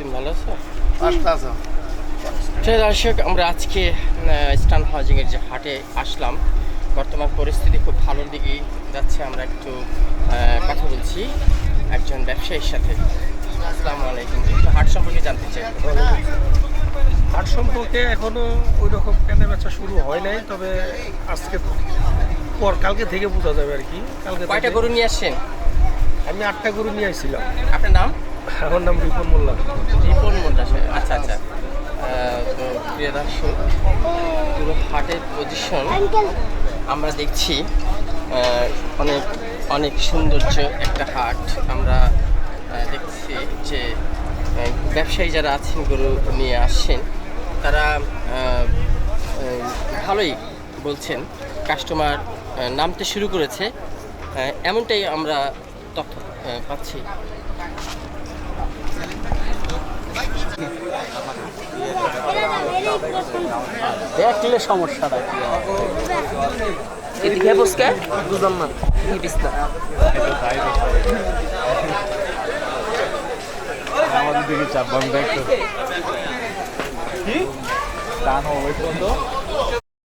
তুমি ভালো আছো? পাঁচটা আছে দর্শক আমরা আজকে স্টান হাউজিংয়ের যে হাটে আসলাম বর্তমান পরিস্থিতি খুব ভালোর দিকেই যাচ্ছে আমরা একটু কথা বলছি একজন ব্যবসায়ীর সাথে। আসসালামু আলাইকুম। একটু হাট সম্পর্কে জানতে চাই। হাট সম্পর্কে এখনও ওই রকম কেনা বেচা শুরু হয় নাই তবে আজকে পর কালকে থেকে বোঝা যাবে আর কি। কালকে কয়টা গরু নিয়ে আসছেন? আমি আটটা গরু নিয়ে আসছিলাম। আপনার নাম? আমার নাম রিপন মোল্লা। রিপন মোল্লা। আচ্ছা আচ্ছা। তো প্রিয় দর্শক পুরো হাটের পজিশন আমরা দেখছি অনেক অনেক সৌন্দর্য একটা হাট। আমরা দেখছি যে ব্যবসায়ী যারা আছেন গরু নিয়ে আসছেন তারা ভালোই বলছেন কাস্টমার নামতে শুরু করেছে। এমনটাই আমরা তথ্য পাচ্ছি। দেখলে সমস্যাটা কি এদিকে বসকে? বুঝলাম না কি বিস্তার আমাদের দিকে চাপ বন্ধ একটু টান হবে তো